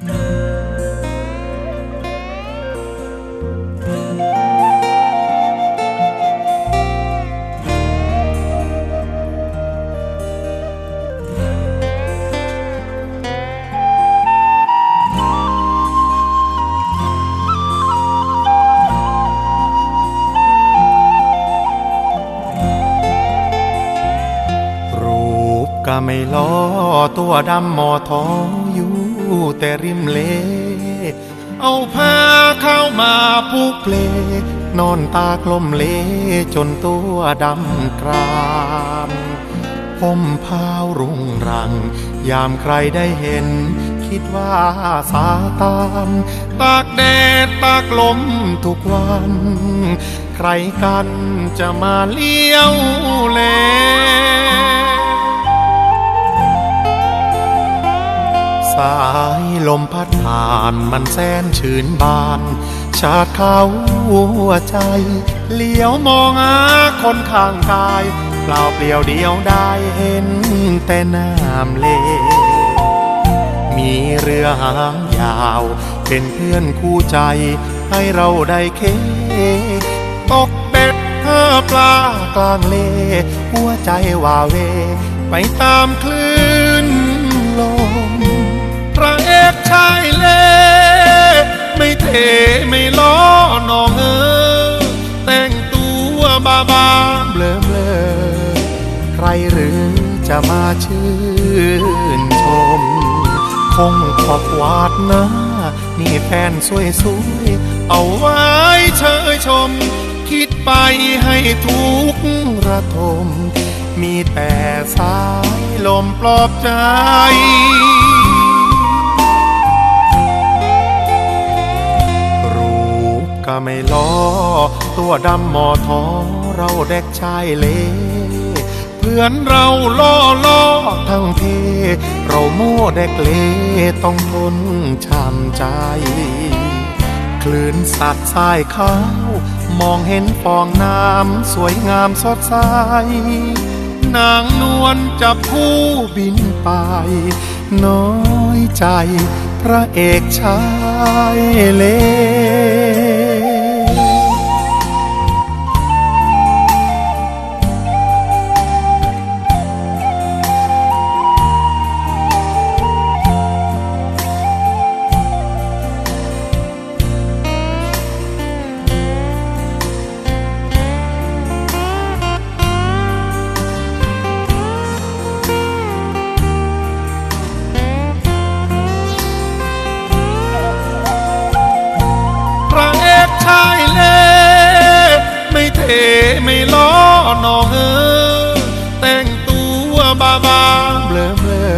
รูปก็ไม่ล้อตัวดำหมอทองอยู่ แต่ริมเล เอาผ้าเข้ามาผูกเพลนอนตากลมเลจนตัวดำกรามผมพาวรุงรัง ยามใครได้เห็น คิดว่าสาตามตากแดดตากลมทุกวัน ใครกันจะมาเลี้ยวแล สายลมพัดผ่านมันแสนชื่นบาน ชาติเขาหัวใจ เลี้ยวมองหาคนข้างกาย เปล่าเปลี่ยวเดียวได้เห็นแต่น้ำเล มีเรือหางยาว เป็นเพื่อนคู่ใจ ให้เราได้เค ตกเบ็ดเพื่อปลากลางเล หัวใจว่าเว ไปตามคลื่นลม บาบาเบลอเบลอใครหรือจะมาชื่นชม คงขอบวาดนะมีแฟนสวยสวยๆเอาไว้เชยชม คิดไปให้ทุกระทม มีแต่สายลมปลอบใจรูปก็ไม่ล้อตัวดำหมอทอ เราเด็กชายเล เพื่อนเราล่อล่อทั้งเพ เรามั่วเด็กเลต้องทนช้ำใจ คลื่นสัตว์ทรายเขามองเห็นฟองน้ำสวยงามสดใสนางนวลจับผู้บินไป น้อยใจพระเอกชายเล ตัวบาบาเบลอเบลอ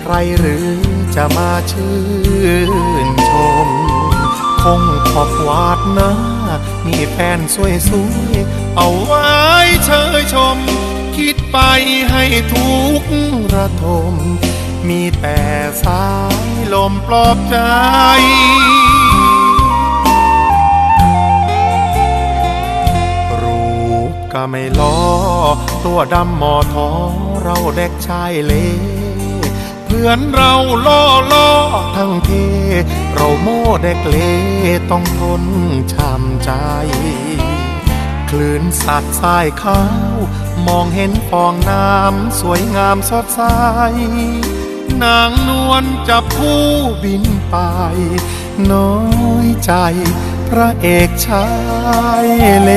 ใครหรือจะมาชื่นชม คงขอบวาดนะมีแฟนสวยสวยๆเอาไว้เชยชม คิดไปให้ทุกระทม มีแต่สายลมปลอบใจ ตัวดำหมอทอเราเด็กชายเล เพื่อนเราล่อล่อทั้งเพเราโม่เด็กเลต้องทนช้ำใจ คลื่นสัตว์ทรายขาว มองเห็นฟองน้ำสวยงามสดใสนางนวลจับผู้บินไป น้อยใจพระเอกชายเล